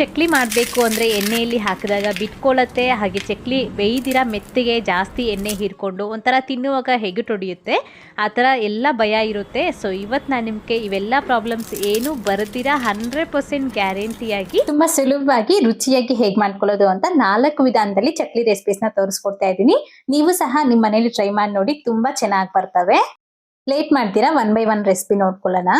ಚಕ್ಲಿ ಮಾಡಬೇಕು ಅಂದರೆ ಎಣ್ಣೆಯಲ್ಲಿ ಹಾಕಿದಾಗ ಬಿಟ್ಕೊಳ್ಳುತ್ತೆ ಹಾಗೆ ಚಕ್ಲಿ ಬೇಯ್ದಿರ ಮೆತ್ತಿಗೆ ಜಾಸ್ತಿ ಎಣ್ಣೆ ಹೀರ್ಕೊಂಡು ಒಂಥರ ತಿನ್ನುವಾಗ ಹೆಗುಟೊಡಿಯುತ್ತೆ ಆ ಥರ ಎಲ್ಲ ಭಯ ಇರುತ್ತೆ. ಸೊ ಇವತ್ತು ನಾನು ನಿಮಗೆ ಇವೆಲ್ಲ ಪ್ರಾಬ್ಲಮ್ಸ್ ಏನು ಬರೆದಿರ ಹಂಡ್ರೆಡ್ ಪರ್ಸೆಂಟ್ ಗ್ಯಾರಂಟಿಯಾಗಿ ತುಂಬ ಸುಲಭವಾಗಿ ರುಚಿಯಾಗಿ ಹೇಗೆ ಮಾಡ್ಕೊಳ್ಳೋದು ಅಂತ ನಾಲ್ಕು ವಿಧಾನದಲ್ಲಿ ಚಕ್ಲಿ ರೆಸಿಪೀಸ್ನ ತೋರಿಸ್ಕೊಡ್ತಾ ಇದ್ದೀನಿ. ನೀವು ಸಹ ನಿಮ್ಮ ಮನೇಲಿ ಟ್ರೈ ಮಾಡಿ ನೋಡಿ, ತುಂಬ ಚೆನ್ನಾಗಿ ಬರ್ತವೆ. ಲೇಟ್ ಮಾಡ್ತೀರಾ? ಒನ್ ಬೈ ಒನ್ ರೆಸಿಪಿ ನೋಡ್ಕೊಳ್ಳೋಣ.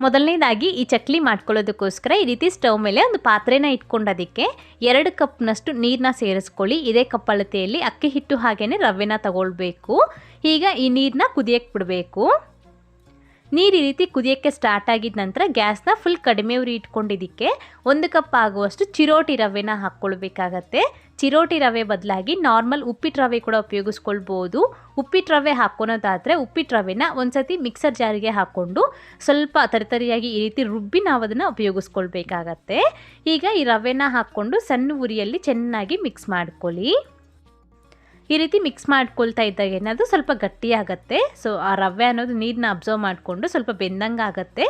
ಮೊದಲನೇದಾಗಿ ಈ ಚಕ್ಲಿ ಮಾಡ್ಕೊಳ್ಳೋದಕ್ಕೋಸ್ಕರ ಈ ರೀತಿ ಸ್ಟವ್ ಮೇಲೆ ಒಂದು ಪಾತ್ರೆನ ಇಟ್ಕೊಂಡೋದಕ್ಕೆ ಎರಡು ಕಪ್ನಷ್ಟು ನೀರನ್ನ ಸೇರಿಸ್ಕೊಳ್ಳಿ. ಇದೇ ಕಪ್ ಅಳತೆಯಲ್ಲಿ ಅಕ್ಕಿ ಹಿಟ್ಟು ಹಾಗೇ ರವೆನ ತಗೊಳ್ಬೇಕು. ಈಗ ಈ ನೀರನ್ನ ಕುದಿಯಕ್ಕೆ ಬಿಡಬೇಕು. ನೀರು ಈ ರೀತಿ ಕುದಿಯೋಕ್ಕೆ ಸ್ಟಾರ್ಟ್ ಆಗಿದ ನಂತರ ಗ್ಯಾಸ್ನ ಫುಲ್ ಕಡಿಮೆ ಉರಿ ಇಟ್ಕೊಂಡಿದ್ದಕ್ಕೆ ಒಂದು ಕಪ್ ಆಗುವಷ್ಟು ಚಿರೋಟಿ ರವೆನ ಹಾಕ್ಕೊಳ್ಬೇಕಾಗತ್ತೆ. ಚಿರೋಟಿ ರವೆ ಬದಲಾಗಿ ನಾರ್ಮಲ್ ಉಪ್ಪಿಟ್ಟು ರವೆ ಕೂಡ ಉಪಯೋಗಿಸ್ಕೊಳ್ಬೋದು. ಉಪ್ಪಿಟ್ಟು ರವೆ ಹಾಕ್ಕೊಳೋದಾದರೆ ಉಪ್ಪಿಟ್ಟು ರವೆನ ಒಂದ್ಸತಿ ಮಿಕ್ಸರ್ ಜಾರಿಗೆ ಹಾಕ್ಕೊಂಡು ಸ್ವಲ್ಪ ತರಿತರಿಯಾಗಿ ಈ ರೀತಿ ರುಬ್ಬಿ ನಾವು ಅದನ್ನು ಉಪಯೋಗಿಸ್ಕೊಳ್ಬೇಕಾಗತ್ತೆ. ಈಗ ಈ ರವೆನ ಹಾಕ್ಕೊಂಡು ಸಣ್ಣ ಉರಿಯಲ್ಲಿ ಚೆನ್ನಾಗಿ ಮಿಕ್ಸ್ ಮಾಡ್ಕೊಳ್ಳಿ. ಈ ರೀತಿ ಮಿಕ್ಸ್ ಮಾಡ್ಕೊಳ್ತಾ ಇದ್ದಾಗ ಏನಾದರೂ ಸ್ವಲ್ಪ ಗಟ್ಟಿಯಾಗತ್ತೆ. ಸೊ ಆ ರವೆ ಅನ್ನೋದು ನೀರನ್ನ ಅಬ್ಸರ್ವ್ ಮಾಡಿಕೊಂಡು ಸ್ವಲ್ಪ ಬೆಂದಂಗೆ ಆಗುತ್ತೆ.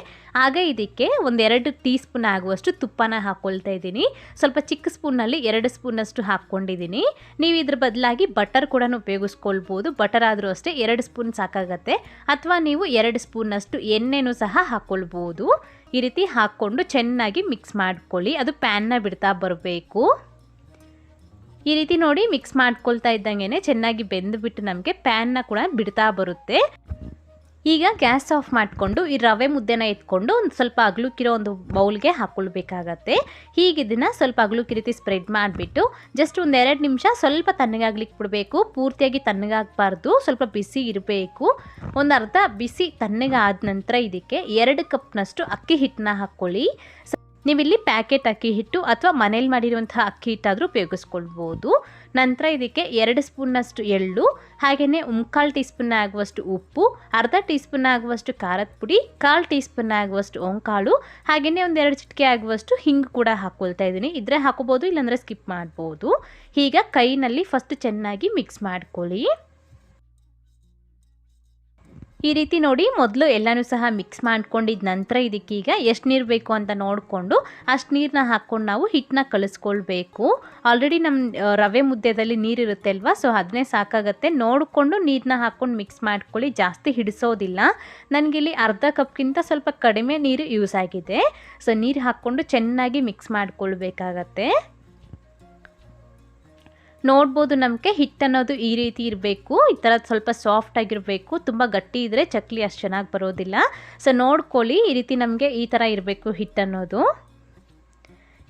ಆಗ ಇದಕ್ಕೆ ಒಂದೆರಡು ಟೀ ಸ್ಪೂನ್ ಆಗುವಷ್ಟು ತುಪ್ಪನ ಹಾಕ್ಕೊಳ್ತಾ ಇದ್ದೀನಿ. ಸ್ವಲ್ಪ ಚಿಕ್ಕ ಸ್ಪೂನಲ್ಲಿ ಎರಡು ಸ್ಪೂನಷ್ಟು ಹಾಕ್ಕೊಂಡಿದ್ದೀನಿ. ನೀವು ಇದ್ರ ಬದಲಾಗಿ ಬಟರ್ ಕೂಡ ಉಪಯೋಗಿಸ್ಕೊಳ್ಬೋದು. ಬಟರ್ ಆದರೂ ಅಷ್ಟೇ ಎರಡು ಸ್ಪೂನ್ ಸಾಕಾಗತ್ತೆ. ಅಥವಾ ನೀವು ಎರಡು ಸ್ಪೂನಷ್ಟು ಎಣ್ಣೆನೂ ಸಹ ಹಾಕ್ಕೊಳ್ಬೋದು ಈ ರೀತಿ ಹಾಕ್ಕೊಂಡು ಚೆನ್ನಾಗಿ ಮಿಕ್ಸ್ ಮಾಡ್ಕೊಳ್ಳಿ. ಅದು ಪ್ಯಾನ್ನ ಬಿಡ್ತಾ ಬರಬೇಕು. ಈ ರೀತಿ ನೋಡಿ ಮಿಕ್ಸ್ ಮಾಡ್ಕೊಳ್ತಾ ಇದ್ದಂಗೆ ಚೆನ್ನಾಗಿ ಬೆಂದುಬಿಟ್ಟು ನಮಗೆ ಪ್ಯಾನ್ನ ಕೂಡ ಬಿಡ್ತಾ ಬರುತ್ತೆ. ಈಗ ಗ್ಯಾಸ್ ಆಫ್ ಮಾಡಿಕೊಂಡು ಈ ರವೆ ಮುದ್ದೆನ ಎತ್ಕೊಂಡು ಒಂದು ಸ್ವಲ್ಪ ಅಗಲುಕಿರೋ ಒಂದು ಬೌಲ್ಗೆ ಹಾಕ್ಕೊಳ್ಬೇಕಾಗತ್ತೆ ಹೀಗೆ ಸ್ವಲ್ಪ ಅಗಲುಕ್ಕಿ ರೀತಿ ಸ್ಪ್ರೆಡ್ ಮಾಡಿಬಿಟ್ಟು ಜಸ್ಟ್ ಒಂದು ಎರಡು ನಿಮಿಷ ಸ್ವಲ್ಪ ತಣ್ಣಗಾಗ್ಲಿಕ್ಕೆ ಬಿಡಬೇಕು. ಪೂರ್ತಿಯಾಗಿ ತಣ್ಣಗಾಗಬಾರ್ದು, ಸ್ವಲ್ಪ ಬಿಸಿ ಇರಬೇಕು. ಒಂದು ಅರ್ಧ ಬಿಸಿ ತಣ್ಣಗಾದ ನಂತರ ಇದಕ್ಕೆ ಎರಡು ಕಪ್ನಷ್ಟು ಅಕ್ಕಿ ಹಿಟ್ಟನ್ನ ಹಾಕ್ಕೊಳ್ಳಿ. ನೀವಿಲ್ಲಿ ಪ್ಯಾಕೆಟ್ ಅಕ್ಕಿ ಹಿಟ್ಟು ಅಥವಾ ಮನೇಲಿ ಮಾಡಿರುವಂತಹ ಅಕ್ಕಿ ಹಿಟ್ಟಾದರೂ ಉಪಯೋಗಿಸ್ಕೊಳ್ಬೋದು. ನಂತರ ಇದಕ್ಕೆ ಎರಡು ಸ್ಪೂನ್ನಷ್ಟು ಎಳ್ಳು ಹಾಗೆಯೇ ಮುಕ್ಕಾಲು ಟೀ ಸ್ಪೂನ್ ಆಗುವಷ್ಟು ಉಪ್ಪು, ಅರ್ಧ ಟೀ ಸ್ಪೂನ್ ಆಗುವಷ್ಟು ಖಾರದ ಪುಡಿ ಕಾಲು ಟೀ ಸ್ಪೂನ್ ಆಗುವಷ್ಟು ಓಂಕಾಳು ಹಾಗೆಯೇ ಒಂದೆರಡು ಚಿಟಿಕೆ ಆಗುವಷ್ಟು ಹಿಂಗೆ ಕೂಡ ಹಾಕ್ಕೊಳ್ತಾ ಇದ್ದೀನಿ. ಇದ್ರೆ ಹಾಕೋಬೋದು, ಇಲ್ಲಾಂದರೆ ಸ್ಕಿಪ್ ಮಾಡ್ಬೋದು. ಈಗ ಕೈನಲ್ಲಿ ಫಸ್ಟ್ ಚೆನ್ನಾಗಿ ಮಿಕ್ಸ್ ಮಾಡ್ಕೊಳ್ಳಿ. ಈ ರೀತಿ ನೋಡಿ, ಮೊದಲು ಎಲ್ಲನೂ ಸಹ ಮಿಕ್ಸ್ ಮಾಡ್ಕೊಂಡಿದ್ದ ನಂತರ ಇದಕ್ಕೀಗ ಎಷ್ಟು ನೀರು ಬೇಕು ಅಂತ ನೋಡಿಕೊಂಡು ಅಷ್ಟು ನೀರನ್ನ ಹಾಕ್ಕೊಂಡು ನಾವು ಹಿಟ್ಟನ್ನ ಕಲಿಸ್ಕೊಳ್ಬೇಕು. ಆಲ್ರೆಡಿ ನಮ್ಮ ರವೆ ಮುದ್ದೆದಲ್ಲಿ ನೀರಿರುತ್ತೆ ಅಲ್ವಾ ಸೊ ಅದನ್ನೇ ಸಾಕಾಗತ್ತೆ. ನೋಡಿಕೊಂಡು ನೀರನ್ನ ಹಾಕ್ಕೊಂಡು ಮಿಕ್ಸ್ ಮಾಡ್ಕೊಳ್ಳಿ, ಜಾಸ್ತಿ ಹಿಡಿಸೋದಿಲ್ಲ. ನನಗಿಲ್ಲಿ ಅರ್ಧ ಕಪ್ಗಿಂತ ಸ್ವಲ್ಪ ಕಡಿಮೆ ನೀರು ಯೂಸ್ ಆಗಿದೆ. ಸೊ ನೀರು ಹಾಕ್ಕೊಂಡು ಚೆನ್ನಾಗಿ ಮಿಕ್ಸ್ ಮಾಡ್ಕೊಳ್ಬೇಕಾಗತ್ತೆ. ನೋಡ್ಬೋದು ನಮಗೆ ಹಿಟ್ ಅನ್ನೋದು ಈ ರೀತಿ ಇರಬೇಕು. ಈ ಥರ ಸ್ವಲ್ಪ ಸಾಫ್ಟ್ ಆಗಿರಬೇಕು. ತುಂಬ ಗಟ್ಟಿ ಇದ್ದರೆ ಚಕ್ಲಿ ಅಷ್ಟು ಚೆನ್ನಾಗಿ ಬರೋದಿಲ್ಲ. ಸೊ ನೋಡ್ಕೊಳ್ಳಿ ಈ ರೀತಿ ನಮಗೆ ಈ ಥರ ಇರಬೇಕು ಹಿಟ್ ಅನ್ನೋದು.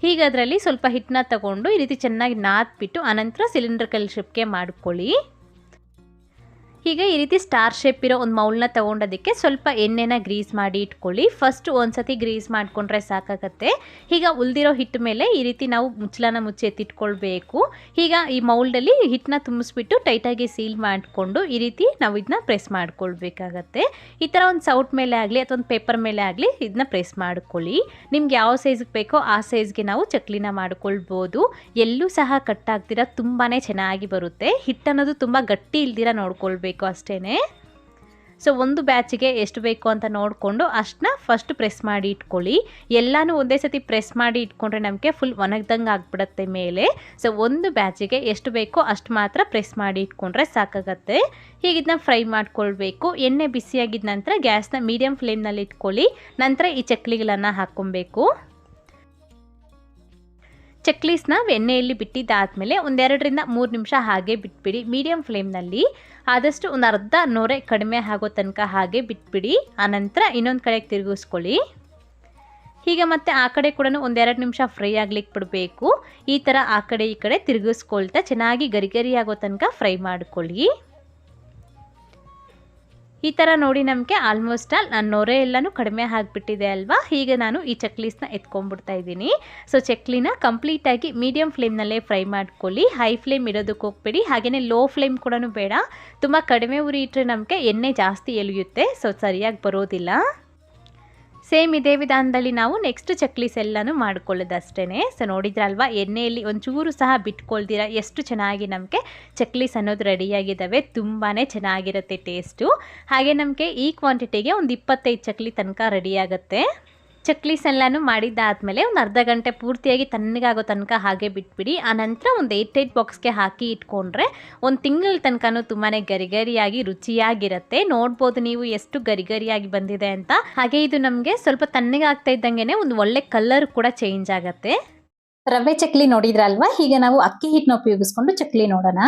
ಹೀಗೆ ಅದರಲ್ಲಿ ಸ್ವಲ್ಪ ಹಿಟ್ಟನ್ನ ತಗೊಂಡು ಈ ರೀತಿ ಚೆನ್ನಾಗಿ ನಾದ್ಬಿಟ್ಟು ಆನಂತರ ಸಿಲಿಂಡರ್ ಕಲ್ ಶೇಪ್ಗೆ ಮಾಡ್ಕೊಳ್ಳಿ. ಈಗ ಈ ರೀತಿ ಸ್ಟಾರ್ ಶೇಪ್ ಇರೋ ಒಂದು ಮೌಲ್ನ ತಗೊಂಡೋದಕ್ಕೆ ಸ್ವಲ್ಪ ಎಣ್ಣೆನ ಗ್ರೀಸ್ ಮಾಡಿ ಇಟ್ಕೊಳ್ಳಿ. ಫಸ್ಟ್ ಒಂದ್ಸತಿ ಗ್ರೀಸ್ ಮಾಡಿಕೊಂಡ್ರೆ ಸಾಕಾಗತ್ತೆ. ಈಗ ಉಳಿದಿರೋ ಹಿಟ್ಟು ಮೇಲೆ ಈ ರೀತಿ ನಾವು ಮುಚ್ಚಲನ ಮುಚ್ಚಿ ಎತ್ತಿಟ್ಕೊಳ್ಬೇಕು. ಈಗ ಈ ಮೌಲ್ಡಲ್ಲಿ ಹಿಟ್ಟನ್ನ ತುಂಬಿಸ್ಬಿಟ್ಟು ಟೈಟಾಗಿ ಸೀಲ್ ಮಾಡಿಕೊಂಡು ಈ ರೀತಿ ನಾವು ಇದನ್ನ ಪ್ರೆಸ್ ಮಾಡ್ಕೊಳ್ಬೇಕಾಗತ್ತೆ. ಈ ಥರ ಒಂದು ಸೌಟ್ ಮೇಲೆ ಆಗಲಿ ಅಥವಾ ಒಂದು ಪೇಪರ್ ಮೇಲೆ ಆಗಲಿ ಇದನ್ನ ಪ್ರೆಸ್ ಮಾಡ್ಕೊಳ್ಳಿ. ನಿಮ್ಗೆ ಯಾವ ಸೈಜ್ಗೆ ಬೇಕೋ ಆ ಸೈಜ್ಗೆ ನಾವು ಚಕ್ಲಿನ ಮಾಡ್ಕೊಳ್ಬೋದು. ಎಲ್ಲೂ ಸಹ ಕಟ್ ಆಗ್ದಿರ ತುಂಬಾ ಚೆನ್ನಾಗಿ ಬರುತ್ತೆ. ಹಿಟ್ಟನ್ನೋದು ತುಂಬ ಗಟ್ಟಿ ಇಲ್ದಿರ ನೋಡ್ಕೊಳ್ಬೇಕು. ಅಷ್ಟೇ ಸೊ ಒಂದು ಬ್ಯಾಚಿಗೆ ಎಷ್ಟು ಬೇಕು ಅಂತ ನೋಡಿಕೊಂಡು ಅಷ್ಟನ್ನ ಫಸ್ಟ್ ಪ್ರೆಸ್ ಮಾಡಿ ಇಟ್ಕೊಳ್ಳಿ. ಎಲ್ಲನೂ ಒಂದೇ ಸತಿ ಪ್ರೆಸ್ ಮಾಡಿ ಇಟ್ಕೊಂಡ್ರೆ ನಮಗೆ ಫುಲ್ ಒಣಗ್ದಂಗೆ ಆಗಿಬಿಡುತ್ತೆ ಮೇಲೆ. ಸೊ ಒಂದು ಬ್ಯಾಚಿಗೆ ಎಷ್ಟು ಬೇಕೋ ಅಷ್ಟು ಮಾತ್ರ ಪ್ರೆಸ್ ಮಾಡಿ ಇಟ್ಕೊಂಡ್ರೆ ಸಾಕಾಗತ್ತೆ. ಹೀಗೆ ಇದನ್ನ ಫ್ರೈ ಮಾಡ್ಕೊಳ್ಬೇಕು. ಎಣ್ಣೆ ಬಿಸಿಯಾಗಿದ್ದ ನಂತರ ಗ್ಯಾಸ್ನ ಮೀಡಿಯಮ್ ಫ್ಲೇಮ್ನಲ್ಲಿ ಇಟ್ಕೊಳ್ಳಿ. ನಂತರ ಈ ಚಕ್ಲಿಗಳನ್ನು ಹಾಕ್ಕೊಬೇಕು. ಚಕ್ಲೀಸ್ನ ಎಣ್ಣೆಯಲ್ಲಿ ಬಿಟ್ಟಿದ್ದಾದಮೇಲೆ ಒಂದೆರಡರಿಂದ ಮೂರು ನಿಮಿಷ ಹಾಗೆ ಬಿಟ್ಬಿಡಿ. ಮೀಡಿಯಂ ಫ್ಲೇಮ್ನಲ್ಲಿ ಆದಷ್ಟು ಒಂದು ಅರ್ಧ ನೊರೆ ಕಡಿಮೆ ಆಗೋ ತನಕ ಹಾಗೆ ಬಿಟ್ಬಿಡಿ. ಆನಂತರ ಇನ್ನೊಂದು ಕಡೆಗೆ ತಿರುಗಿಸ್ಕೊಳ್ಳಿ. ಹೀಗೆ ಮತ್ತೆ ಆ ಕಡೆ ಕೂಡ ಒಂದೆರಡು ನಿಮಿಷ ಫ್ರೈ ಆಗ್ಲಿಕ್ಕೆ ಬಿಡಬೇಕು. ಈ ಥರ ಆ ಕಡೆ ಈ ಕಡೆ ತಿರುಗಿಸ್ಕೊಳ್ತಾ ಚೆನ್ನಾಗಿ ಗರಿ ಆಗೋ ತನಕ ಫ್ರೈ ಮಾಡ್ಕೊಳ್ಳಿ. ಈ ಥರ ನೋಡಿ ನಮಗೆ ಆಲ್ಮೋಸ್ಟ್ ಆಲ್ ನಾನು ನೊರೆ ಎಲ್ಲನೂ ಕಡಿಮೆ ಆಗಿಬಿಟ್ಟಿದೆ ಅಲ್ವಾ? ಹೀಗೆ ನಾನು ಈ ಚಕ್ಲೀಸ್ನ ಎತ್ಕೊಂಡ್ಬಿಡ್ತಾ ಇದ್ದೀನಿ. ಸೊ ಚಕ್ಲಿನ ಕಂಪ್ಲೀಟಾಗಿ ಮೀಡಿಯಮ್ ಫ್ಲೇಮ್ನಲ್ಲೇ ಫ್ರೈ ಮಾಡ್ಕೊಳ್ಳಿ. ಹೈ ಫ್ಲೇಮ್ ಇಡೋದಕ್ಕೆ ಹೋಗ್ಬೇಡಿ. ಹಾಗೆಯೇ ಲೋ ಫ್ಲೇಮ್ ಕೂಡ ಬೇಡ. ತುಂಬ ಕಡಿಮೆ ಉರಿ ಇಟ್ಟರೆ ನಮಗೆ ಎಣ್ಣೆ ಜಾಸ್ತಿ ಎಳೆಯುತ್ತೆ. ಸೊ ಸರಿಯಾಗಿ ಬರೋದಿಲ್ಲ. ಸೇಮ್ ಇದೇ ವಿಧಾನದಲ್ಲಿ ನಾವು ನೆಕ್ಸ್ಟ್ ಚಕ್ಲೀಸ್ ಎಲ್ಲನೂ ಮಾಡ್ಕೊಳ್ಳೋದಷ್ಟೇ ಸೊ ನೋಡಿದ್ರಲ್ವಾ, ಎಣ್ಣೆಯಲ್ಲಿ ಒಂಚೂರು ಸಹ ಬಿಟ್ಕೊಳ್ದಿರ ಎಷ್ಟು ಚೆನ್ನಾಗಿ ನಮಗೆ ಚಕ್ಲೀಸ್ ಅನ್ನೋದು ರೆಡಿಯಾಗಿದ್ದಾವೆ ತುಂಬಾ ಚೆನ್ನಾಗಿರುತ್ತೆ ಟೇಸ್ಟು ಹಾಗೆ ನಮಗೆ ಈ ಕ್ವಾಂಟಿಟಿಗೆ ಒಂದು ಇಪ್ಪತ್ತೈದು ಚಕ್ಲಿ ತನಕ ರೆಡಿಯಾಗುತ್ತೆ ಚಕ್ಲೀಸ್ ಎಲ್ಲನೂ ಮಾಡಿದ್ದಾದಮೇಲೆ ಒಂದು ಅರ್ಧ ಗಂಟೆ ಪೂರ್ತಿಯಾಗಿ ತಣ್ಣಗಾಗೋ ತನಕ ಹಾಗೆ ಬಿಟ್ಬಿಡಿ. ಆನಂತರ ಒಂದು ಏಟ್ ಏಟ್ ಬಾಕ್ಸ್ಗೆ ಹಾಕಿ ಇಟ್ಕೊಂಡ್ರೆ ಒಂದು ತಿಂಗಳ ತನಕನೂ ತುಂಬಾ ಗರಿಗರಿಯಾಗಿ ರುಚಿಯಾಗಿರುತ್ತೆ. ನೋಡ್ಬೋದು ನೀವು ಎಷ್ಟು ಗರಿಗರಿಯಾಗಿ ಬಂದಿದೆ ಅಂತ. ಹಾಗೆ ಇದು ನಮಗೆ ಸ್ವಲ್ಪ ತಣ್ಣಗಾಗ್ತಾ ಇದ್ದಂಗೆ ಒಂದು ಒಳ್ಳೆ ಕಲರ್ ಕೂಡ ಚೇಂಜ್ ಆಗುತ್ತೆ. ರವೆ ಚಕ್ಲಿ ನೋಡಿದ್ರಲ್ವಾ? ಈಗ ನಾವು ಅಕ್ಕಿ ಹಿಟ್ಟನ್ನ ಉಪಯೋಗಿಸ್ಕೊಂಡು ಚಕ್ಲಿ ನೋಡೋಣ.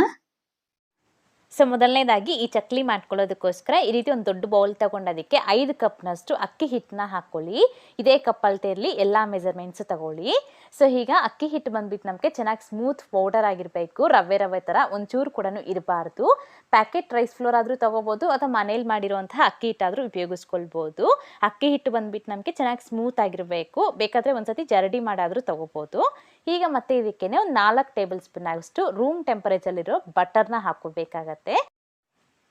ಸೊ ಮೊದಲನೇದಾಗಿ ಈ ಚಕ್ಲಿ ಮಾಡ್ಕೊಳ್ಳೋದಕ್ಕೋಸ್ಕರ ಈ ರೀತಿ ಒಂದು ದೊಡ್ಡ ಬೌಲ್ ತಗೊಂಡೋದಕ್ಕೆ ಐದು ಕಪ್ನಷ್ಟು ಅಕ್ಕಿ ಹಿಟ್ಟನ್ನ ಹಾಕ್ಕೊಳ್ಳಿ ಇದೇ ಕಪ್ ಇರಲಿ ಎಲ್ಲ ಮೆಜರ್ಮೆಂಟ್ಸು ತಗೊಳ್ಳಿ. ಸೊ ಈಗ ಅಕ್ಕಿ ಹಿಟ್ಟು ಬಂದ್ಬಿಟ್ಟು ನಮಗೆ ಚೆನ್ನಾಗಿ ಸ್ಮೂತ್ ಪೌಡರ್ ಆಗಿರಬೇಕು, ರವೆ ರವೆ ಥರ ಒಂಚೂರು ಕೂಡ ಇರಬಾರ್ದು. ಪ್ಯಾಕೆಟ್ ರೈಸ್ ಫ್ಲೋರ್ ಆದರೂ ತಗೋಬೋದು ಅಥವಾ ಮನೇಲಿ ಮಾಡಿರುವಂತಹ ಅಕ್ಕಿ ಹಿಟ್ಟಾದರೂ ಉಪಯೋಗಿಸ್ಕೊಳ್ಬೋದು. ಅಕ್ಕಿ ಹಿಟ್ಟು ಬಂದ್ಬಿಟ್ಟು ನಮಗೆ ಚೆನ್ನಾಗಿ ಸ್ಮೂತ್ ಆಗಿರಬೇಕು. ಬೇಕಾದರೆ ಒಂದ್ಸತಿ ಜರಡಿ ಮಾಡಾದರೂ ತಗೋಬೋದು. ಈಗ ಮತ್ತೆ ಇದಕ್ಕೇನೆ ಒಂದು ನಾಲ್ಕು ಟೇಬಲ್ ಸ್ಪೂನ್ ಆಗಷ್ಟು ರೂಮ್ ಟೆಂಪರೇಚರ್ ಇರೋ ಬಟರ್ನ ಹಾಕೋಬೇಕಾಗತ್ತೆ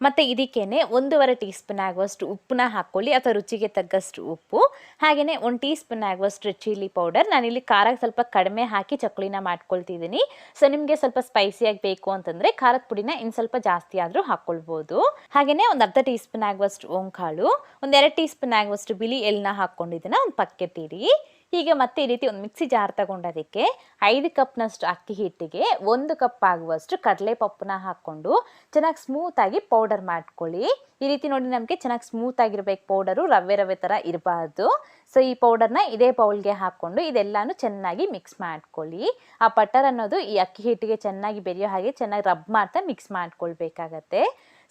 ಮತ್ತು ಇದಕ್ಕೇನೆ ಒಂದೂವರೆ ಟೀ ಸ್ಪೂನ್ ಆಗುವಷ್ಟು ಉಪ್ಪನ್ನ ಹಾಕ್ಕೊಳ್ಳಿ, ಅಥವಾ ರುಚಿಗೆ ತಗ್ಗಷ್ಟು ಉಪ್ಪು. ಹಾಗೆಯೇ ಒಂದು ಟೀ ಸ್ಪೂನ್ ಆಗುವಷ್ಟು ಚಿಲ್ಲಿ ಪೌಡರ್. ನಾನಿಲ್ಲಿ ಖಾರಕ್ಕೆ ಸ್ವಲ್ಪ ಕಡಿಮೆ ಹಾಕಿ ಚಕ್ಲಿನ ಮಾಡ್ಕೊಳ್ತಿದ್ದೀನಿ ಸೊ, ನಿಮಗೆ ಸ್ವಲ್ಪ ಸ್ಪೈಸಿಯಾಗಿ ಬೇಕು ಅಂತಂದರೆ ಖಾರದ ಪುಡಿನ ಇನ್ನು ಸ್ವಲ್ಪ ಜಾಸ್ತಿ ಆದರೂ ಹಾಕ್ಕೊಳ್ಬೋದು. ಹಾಗೆಯೇ ಒಂದು ಅರ್ಧ ಟೀ ಸ್ಪೂನ್ ಆಗುವಷ್ಟು ಓಂಕಾಳು ಒಂದೆರಡು ಟೀ ಸ್ಪೂನ್ ಆಗುವಷ್ಟು ಬಿಳಿ ಎಳ್ಳನ್ನ ಹಾಕ್ಕೊಂಡಿದ್ದನ್ನು ಒಂದು ಪಕ್ಕೆಟ್ಟಿಡಿ ಹೀಗೆ ಮತ್ತೆ ಈ ರೀತಿ ಒಂದು ಮಿಕ್ಸಿ ಜಾರ್ ತಗೊಂಡೋದಕ್ಕೆ ಐದು ಕಪ್ನಷ್ಟು ಅಕ್ಕಿ ಹಿಟ್ಟಿಗೆ ಒಂದು ಕಪ್ ಆಗುವಷ್ಟು ಕಡಲೆ ಪಪ್ಪನ್ನ ಹಾಕ್ಕೊಂಡು ಚೆನ್ನಾಗಿ ಸ್ಮೂತಾಗಿ ಪೌಡರ್ ಮಾಡ್ಕೊಳ್ಳಿ. ಈ ರೀತಿ ನೋಡಿ ನಮಗೆ ಚೆನ್ನಾಗಿ ಸ್ಮೂತ್ ಆಗಿರ್ಬೇಕು ಪೌಡರು ರವೆ ರವೆ ಥರ ಇರಬಾರ್ದು. ಸೊ ಈ ಪೌಡರ್ನ ಇದೇ ಬೌಲ್ಗೆ ಹಾಕ್ಕೊಂಡು ಇದೆಲ್ಲಾನು ಚೆನ್ನಾಗಿ ಮಿಕ್ಸ್ ಮಾಡ್ಕೊಳ್ಳಿ. ಆ ಬಟರ್ ಅನ್ನೋದು ಈ ಅಕ್ಕಿ ಹಿಟ್ಟಿಗೆ ಚೆನ್ನಾಗಿ ಬೆರೆಯೋ ಹಾಗೆ ಚೆನ್ನಾಗಿ ರಬ್ ಮಾಡ್ತಾ ಮಿಕ್ಸ್ ಮಾಡ್ಕೊಳ್ಬೇಕಾಗತ್ತೆ.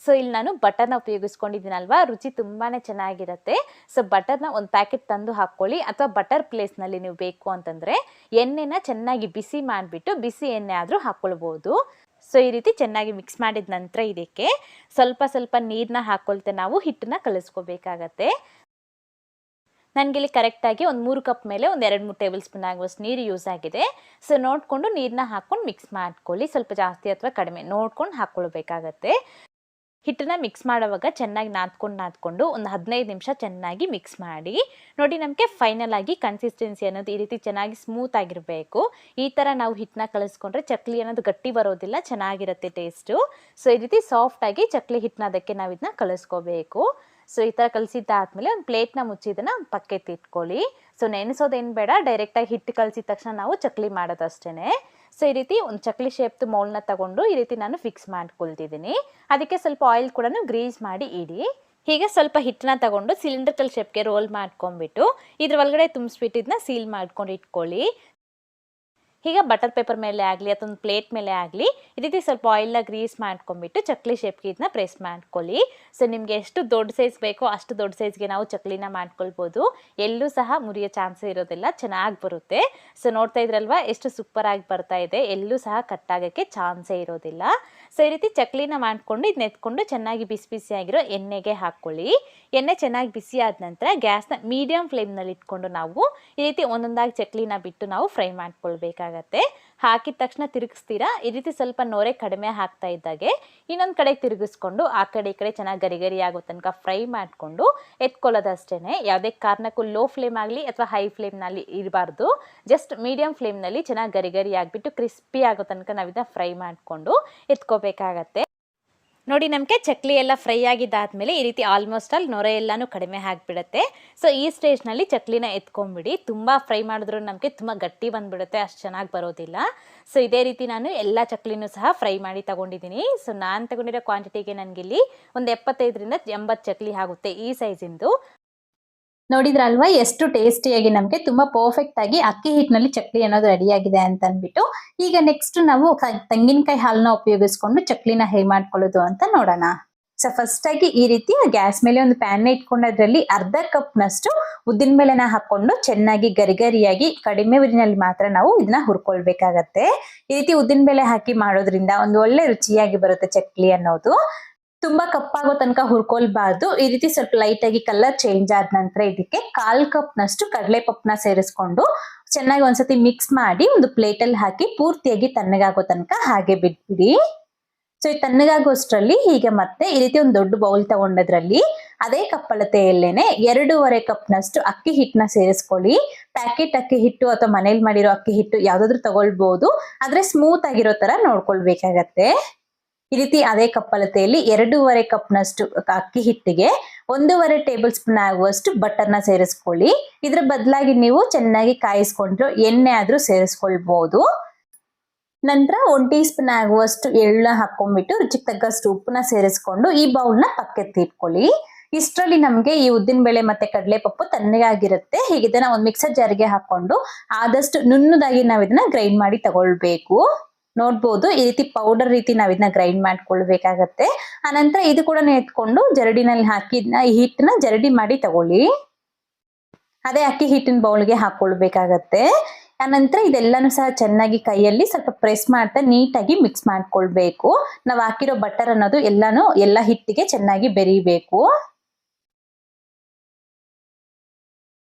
ಸೊ ಇಲ್ಲಿ ನಾನು ಬಟರ್ನ ಉಪಯೋಗಿಸ್ಕೊಂಡಿದ್ದೀನಲ್ವಾ? ರುಚಿ ತುಂಬಾ ಚೆನ್ನಾಗಿರುತ್ತೆ. ಸೊ ಬಟರ್ನ ಒಂದು ಪ್ಯಾಕೆಟ್ ತಂದು ಹಾಕ್ಕೊಳ್ಳಿ. ಅಥವಾ ಬಟರ್ ಪ್ಲೇಸ್ನಲ್ಲಿ ನೀವು ಬೇಕು ಅಂತಂದರೆ ಎಣ್ಣೆನ ಚೆನ್ನಾಗಿ ಬಿಸಿ ಮಾಡಿಬಿಟ್ಟು ಬಿಸಿ ಎಣ್ಣೆ ಆದರೂ ಹಾಕ್ಕೊಳ್ಬೋದು. ಸೊ ಈ ರೀತಿ ಚೆನ್ನಾಗಿ ಮಿಕ್ಸ್ ಮಾಡಿದ ನಂತರ ಇದಕ್ಕೆ ಸ್ವಲ್ಪ ಸ್ವಲ್ಪ ನೀರನ್ನ ಹಾಕ್ಕೊಳ್ತೆ ನಾವು. ಹಿಟ್ಟನ್ನ ಕಲಿಸ್ಕೋಬೇಕಾಗತ್ತೆ. ಇಲ್ಲಿ ಕರೆಕ್ಟಾಗಿ ಒಂದು ಮೂರು ಕಪ್ ಮೇಲೆ ಒಂದು ಎರಡು ಮೂರು ಟೇಬಲ್ ಸ್ಪೂನ್ ಆಗುವಷ್ಟು ನೀರು ಯೂಸ್ ಆಗಿದೆ. ಸೊ ನೋಡಿಕೊಂಡು ನೀರನ್ನ ಹಾಕ್ಕೊಂಡು ಮಿಕ್ಸ್ ಮಾಡ್ಕೊಳ್ಳಿ. ಸ್ವಲ್ಪ ಜಾಸ್ತಿ ಅಥವಾ ಕಡಿಮೆ ನೋಡ್ಕೊಂಡು ಹಾಕ್ಕೊಳ್ಬೇಕಾಗತ್ತೆ. ಹಿಟ್ಟನ್ನ ಮಿಕ್ಸ್ ಮಾಡುವಾಗ ಚೆನ್ನಾಗಿ ನಾದ್ಕೊಂಡು ನಾದ್ಕೊಂಡು ಒಂದು ಹದಿನೈದು ನಿಮಿಷ ಚೆನ್ನಾಗಿ ಮಿಕ್ಸ್ ಮಾಡಿ, ನೋಡಿ ನಮಗೆ ಫೈನಲ್ ಆಗಿ ಕನ್ಸಿಸ್ಟೆನ್ಸಿ ಅನ್ನೋದು ಈ ರೀತಿ ಚೆನ್ನಾಗಿ ಸ್ಮೂತ್ ಆಗಿರಬೇಕು. ಈ ಥರ ನಾವು ಹಿಟ್ಟನ್ನ ಕಲಿಸ್ಕೊಂಡ್ರೆ ಚಕ್ಲಿ ಅನ್ನೋದು ಗಟ್ಟಿ ಬರೋದಿಲ್ಲ, ಚೆನ್ನಾಗಿರುತ್ತೆ ಟೇಸ್ಟು ಸೊ ಈ ರೀತಿ ಸಾಫ್ಟಾಗಿ ಚಕ್ಲಿ ಹಿಟ್ಟನ್ನ ಅದಕ್ಕೆ ನಾವು ಇದನ್ನ ಕಲಿಸ್ಕೋಬೇಕು. ಸೊ ಈ ಥರ ಕಲಿಸಿದ್ದಾದ್ಮೇಲೆ ಒಂದು ಪ್ಲೇಟ್ನ ಮುಚ್ಚಿದನ್ನ ಪಕ್ಕೆತ್ ಇಟ್ಕೊಳ್ಳಿ. ಸೊ ನೆನೆಸೋದೇನು ಬೇಡ ಡೈರೆಕ್ಟಾಗಿ ಹಿಟ್ಟು ಕಲಿಸಿದ ತಕ್ಷಣ ನಾವು ಚಕ್ಲಿ ಮಾಡೋದಷ್ಟೇ ಸೊ, ಈ ರೀತಿ ಒಂದು ಚಕ್ಲಿ ಶೇಪ್ದು ಮೌಲ್ನ ತಗೊಂಡು ಈ ರೀತಿ ನಾನು ಫಿಕ್ಸ್ ಮಾಡ್ಕೊಳ್ತಿದ್ದೀನಿ. ಅದಕ್ಕೆ ಸ್ವಲ್ಪ ಆಯಿಲ್ ಕೂಡ ಗ್ರೀಸ್ ಮಾಡಿ ಇಡಿ. ಹೀಗೆ ಸ್ವಲ್ಪ ಹಿಟ್ಟನ್ನ ತಗೊಂಡು ಸಿಲಿಂಡ್ರಿಕಲ್ ಶೇಪ್ಗೆ ರೋಲ್ ಮಾಡ್ಕೊಂಡ್ಬಿಟ್ಟು ಇದ್ರ ಒಳಗಡೆ ತುಂಬಿಸ್ಬಿಟ್ಟು ಇದನ್ನ ಸೀಲ್ ಮಾಡ್ಕೊಂಡು ಇಟ್ಕೊಳ್ಳಿ. ಈಗ ಬಟರ್ ಪೇಪರ್ ಮೇಲೆ ಆಗಲಿ ಅಥವಾ ಒಂದು ಪ್ಲೇಟ್ ಮೇಲೆ ಆಗಲಿ, ಈ ರೀತಿ ಸ್ವಲ್ಪ ಆಯಿಲ್ನ ಗ್ರೀಸ್ ಮಾಡ್ಕೊಂಡ್ಬಿಟ್ಟು ಚಕ್ಲಿ ಶೇಪ್ಗೆ ಇದನ್ನ ಪ್ರೆಸ್ ಮಾಡ್ಕೊಳ್ಳಿ. ಸೊ ನಿಮಗೆ ಎಷ್ಟು ದೊಡ್ಡ ಸೈಜ್ ಬೇಕೋ ಅಷ್ಟು ದೊಡ್ಡ ಸೈಜ್ಗೆ ನಾವು ಚಕ್ಲಿನ ಮಾಡ್ಕೊಳ್ಬೋದು. ಎಲ್ಲೂ ಸಹ ಮುರಿಯೋ ಚಾನ್ಸ್ ಇರೋದಿಲ್ಲ, ಚೆನ್ನಾಗಿ ಬರುತ್ತೆ. ಸೊ ನೋಡ್ತಾ ಇದ್ರಲ್ವಾ? ಎಷ್ಟು ಸೂಪರ್ ಆಗಿ ಬರ್ತಾ ಇದೆ. ಎಲ್ಲೂ ಸಹ ಕಟ್ಟಾಗೋಕ್ಕೆ ಚಾನ್ಸೇ ಇರೋದಿಲ್ಲ. ಸೊ, ಈ ರೀತಿ ಚಕ್ಲಿನ ಮಾಡಿಕೊಂಡು ಇದನ್ನ ಎತ್ಕೊಂಡು ಚೆನ್ನಾಗಿ ಬಿಸಿ ಬಿಸಿಯಾಗಿರೋ ಎಣ್ಣೆಗೆ ಹಾಕ್ಕೊಳ್ಳಿ. ಎಣ್ಣೆ ಚೆನ್ನಾಗಿ ಬಿಸಿ ಆದ ನಂತರ ಗ್ಯಾಸ್ನ ಮೀಡಿಯಮ್ ಫ್ಲೇಮ್ನಲ್ಲಿ ಇಟ್ಕೊಂಡು ನಾವು ಈ ರೀತಿ ಒಂದೊಂದಾಗಿ ಚಕ್ಲಿನ ಬಿಟ್ಟು ನಾವು ಫ್ರೈ ಮಾಡ್ಕೊಳ್ಬೇಕಾಗತ್ತೆ. ಹಾಕಿದ ತಕ್ಷಣ ತಿರುಗಿಸ್ತೀರಾ? ಈ ರೀತಿ ಸ್ವಲ್ಪ ನೋರೆ ಕಡಿಮೆ ಹಾಕ್ತಾ ಇದ್ದಾಗೆ. ಇನ್ನೊಂದು ಕಡೆ ತಿರುಗಿಸ್ಕೊಂಡು ಆ ಕಡೆ ಈ ಕಡೆ ಚೆನ್ನಾಗಿ ಗರಿ ಗರಿ ಆಗೋ ತನಕ ಫ್ರೈ ಮಾಡಿಕೊಂಡು ಎತ್ಕೊಳ್ಳೋದಷ್ಟೇ ಯಾವುದೇ ಕಾರಣಕ್ಕೂ ಲೋ ಫ್ಲೇಮ್ ಆಗಲಿ ಅಥವಾ ಹೈ ಫ್ಲೇಮ್ನಲ್ಲಿ ಇರಬಾರ್ದು. ಜಸ್ಟ್ ಮೀಡಿಯಂ ಫ್ಲೇಮ್ನಲ್ಲಿ ಚೆನ್ನಾಗಿ ಗರಿ ಗರಿ ಆಗಿಬಿಟ್ಟು ಕ್ರಿಸ್ಪಿ ಆಗೋ ತನಕ ನಾವಿದ ಫ್ರೈ ಮಾಡಿಕೊಂಡು ಎತ್ಕೋಬೇಕಾಗತ್ತೆ. ನೋಡಿ, ನಮಗೆ ಚಕ್ಲಿ ಎಲ್ಲ ಫ್ರೈ ಆಗಿದ್ದಾದಮೇಲೆ ಈ ರೀತಿ ಆಲ್ಮೋಸ್ಟ್ ಅಲ್ಲಿ ನೊರೆ ಎಲ್ಲನೂ ಕಡಿಮೆ ಆಗಿಬಿಡುತ್ತೆ. ಸೊ ಈ ಸ್ಟೇಜ್ನಲ್ಲಿ ಚಕ್ಲಿನ ಎತ್ಕೊಂಡ್ಬಿಡಿ. ತುಂಬ ಫ್ರೈ ಮಾಡಿದ್ರೂ ನಮಗೆ ತುಂಬ ಗಟ್ಟಿ ಬಂದುಬಿಡುತ್ತೆ. ಅಷ್ಟು ಚೆನ್ನಾಗಿ ಬರೋದಿಲ್ಲ. ಸೊ ಇದೇ ರೀತಿ ನಾನು ಎಲ್ಲ ಚಕ್ಲಿನೂ ಸಹ ಫ್ರೈ ಮಾಡಿ ತಗೊಂಡಿದ್ದೀನಿ. ಸೊ ನಾನು ತಗೊಂಡಿರೋ ಕ್ವಾಂಟಿಟಿಗೆ ನನಗಿಲ್ಲಿ ಒಂದು ಎಪ್ಪತ್ತೈದರಿಂದ ಎಂಬತ್ತು ಚಕ್ಲಿ ಆಗುತ್ತೆ ಈ ಸೈಜಿಂದು ನೋಡಿದ್ರಲ್ವಾ, ಎಷ್ಟು ಟೇಸ್ಟಿಯಾಗಿ ನಮಗೆ ತುಂಬಾ ಪರ್ಫೆಕ್ಟ್ ಆಗಿ ಅಕ್ಕಿ ಹಿಟ್ಟಿನಲ್ಲಿ ಚಕ್ಲಿ ಅನ್ನೋದು ರೆಡಿ ಆಗಿದೆ ಅಂತ ಅಂದ್ಬಿಟ್ಟು, ಈಗ ನೆಕ್ಸ್ಟ್ ನಾವು ತೆಂಗಿನಕಾಯಿ ಹಾಲನ್ನ ಉಪಯೋಗಿಸ್ಕೊಂಡು ಚಕ್ಲಿನ ಹೇಗೆ ಮಾಡ್ಕೊಳ್ಳೋದು ಅಂತ ನೋಡೋಣ. ಸೊ ಫಸ್ಟ್ ಆಗಿ ಈ ರೀತಿ ಗ್ಯಾಸ್ ಮೇಲೆ ಒಂದು ಪ್ಯಾನ್ ಇಟ್ಕೊಂಡು ಅದರಲ್ಲಿ ಅರ್ಧ ಕಪ್ ನಷ್ಟು ಉದ್ದಿನ ಬೇಳೆನ ಹಾಕೊಂಡು ಚೆನ್ನಾಗಿ ಗರಿಗರಿಯಾಗಿ ಕಡಿಮೆ ಉರಿನಲ್ಲಿ ಮಾತ್ರ ನಾವು ಇದನ್ನ ಹುರ್ಕೊಳ್ಬೇಕಾಗತ್ತೆ. ಈ ರೀತಿ ಉದ್ದಿನ ಬೇಳೆ ಹಾಕಿ ಮಾಡೋದ್ರಿಂದ ಒಂದು ಒಳ್ಳೆ ರುಚಿಯಾಗಿ ಬರುತ್ತೆ ಚಕ್ಲಿ ಅನ್ನೋದು. ತುಂಬಾ ಕಪ್ಪಾಗೋ ತನಕ ಹುರ್ಕೊಳ್ಬಾರ್ದು. ಈ ರೀತಿ ಸ್ವಲ್ಪ ಲೈಟ್ ಆಗಿ ಕಲರ್ ಚೇಂಜ್ ಆದ ನಂತರ ಇದಕ್ಕೆ ಕಾಲ್ ಕಪ್ ನಷ್ಟು ಕಡಲೆ ಪಪ್ಪನ ಸೇರಿಸ್ಕೊಂಡು ಚೆನ್ನಾಗಿ ಒಂದ್ಸತಿ ಮಿಕ್ಸ್ ಮಾಡಿ ಒಂದು ಪ್ಲೇಟ್ ಅಲ್ಲಿ ಹಾಕಿ ಪೂರ್ತಿಯಾಗಿ ತಣ್ಣಗಾಗೋ ತನಕ ಹಾಗೆ ಬಿಟ್ಬಿಡಿ. ಸೊ ಈ ತಣ್ಣಗಾಗೋಷ್ಟ್ರಲ್ಲಿ ಹೀಗೆ ಮತ್ತೆ ಈ ರೀತಿ ಒಂದು ದೊಡ್ಡ ಬೌಲ್ ತಗೊಂಡದ್ರಲ್ಲಿ ಅದೇ ಕಪ್ಪಳತೆಯಲ್ಲೇನೆ ಎರಡೂವರೆ ಕಪ್ ನಷ್ಟು ಅಕ್ಕಿ ಹಿಟ್ಟನ್ನ ಸೇರಿಸ್ಕೊಳ್ಳಿ. ಪ್ಯಾಕೆಟ್ ಅಕ್ಕಿ ಹಿಟ್ಟು ಅಥವಾ ಮನೇಲಿ ಮಾಡಿರೋ ಅಕ್ಕಿ ಹಿಟ್ಟು ಯಾವ್ದಾದ್ರು ತಗೊಳ್ಬಹುದು ಆದ್ರೆ ಸ್ಮೂತ್ ಆಗಿರೋ ತರ ನೋಡ್ಕೊಳ್ಬೇಕಾಗತ್ತೆ. ಈ ರೀತಿ ಅದೇ ಕಪ್ಪಲತೆಯಲ್ಲಿ ಎರಡೂವರೆ ಕಪ್ನಷ್ಟು ಅಕ್ಕಿ ಹಿಟ್ಟಿಗೆ ಒಂದೂವರೆ ಟೇಬಲ್ ಸ್ಪೂನ್ ಆಗುವಷ್ಟು ಬಟರ್ನ ಸೇರಿಸ್ಕೊಳ್ಳಿ. ಇದ್ರ ಬದಲಾಗಿ ನೀವು ಚೆನ್ನಾಗಿ ಕಾಯಿಸ್ಕೊಂಡ್ರು ಎಣ್ಣೆ ಆದ್ರೂ ಸೇರಿಸ್ಕೊಳ್ಬಹುದು ನಂತರ ಒನ್ ಟೀ ಸ್ಪೂನ್ ಆಗುವಷ್ಟು ಎಳ್ಳ ಹಾಕೊಂಡ್ಬಿಟ್ಟು ರುಚಿಗೆ ತಕ್ಕಷ್ಟು ಉಪ್ಪನ್ನ ಸೇರಿಸ್ಕೊಂಡು ಈ ಬೌಲ್ನ ಪಕ್ಕಕ್ಕೆ ಇಟ್ಕೊಳ್ಳಿ. ಇಷ್ಟರಲ್ಲಿ ನಮಗೆ ಈ ಉದ್ದಿನ ಬೇಳೆ ಮತ್ತೆ ಕಡಲೆ ಪಪ್ಪು ತಣ್ಣಗಾಗಿರುತ್ತೆ. ಹೀಗೆ ಇದನ್ನ ಒಂದು ಮಿಕ್ಸರ್ ಜಾರಿಗೆ ಹಾಕೊಂಡು ಆದಷ್ಟು ನುಣ್ಣದಾಗಿ ನಾವು ಇದನ್ನ ಗ್ರೈಂಡ್ ಮಾಡಿ ತಗೊಳ್ಬೇಕು. ನೋಡ್ಬೋದು. ಈ ರೀತಿ ಪೌಡರ್ ರೀತಿ ನಾವು ಇದನ್ನ ಗ್ರೈಂಡ್ ಮಾಡ್ಕೊಳ್ಬೇಕಾಗತ್ತೆ ಆನಂತರ ಇದು ಕೂಡ ಎತ್ಕೊಂಡು ಜರಡಿನಲ್ಲಿ ಹಾಕಿ ಹಿಟ್ಟನ್ನ ಜರಡಿ ಮಾಡಿ ತಗೊಳ್ಳಿ. ಅದೇ ಅಕ್ಕಿ ಹಿಟ್ಟಿನ ಬೌಲ್ಗೆ ಹಾಕೊಳ್ಬೇಕಾಗತ್ತೆ. ಆನಂತರ ಇದೆಲ್ಲಾನು ಸಹ ಚೆನ್ನಾಗಿ ಕೈಯಲ್ಲಿ ಸ್ವಲ್ಪ ಪ್ರೆಸ್ ಮಾಡ್ತಾ ನೀಟಾಗಿ ಮಿಕ್ಸ್ ಮಾಡ್ಕೊಳ್ಬೇಕು. ನಾವು ಹಾಕಿರೋ ಬಟರ್ ಅನ್ನೋದು ಎಲ್ಲಾನು, ಎಲ್ಲ ಹಿಟ್ಟಿಗೆ ಚೆನ್ನಾಗಿ ಬೆರಿಬೇಕು.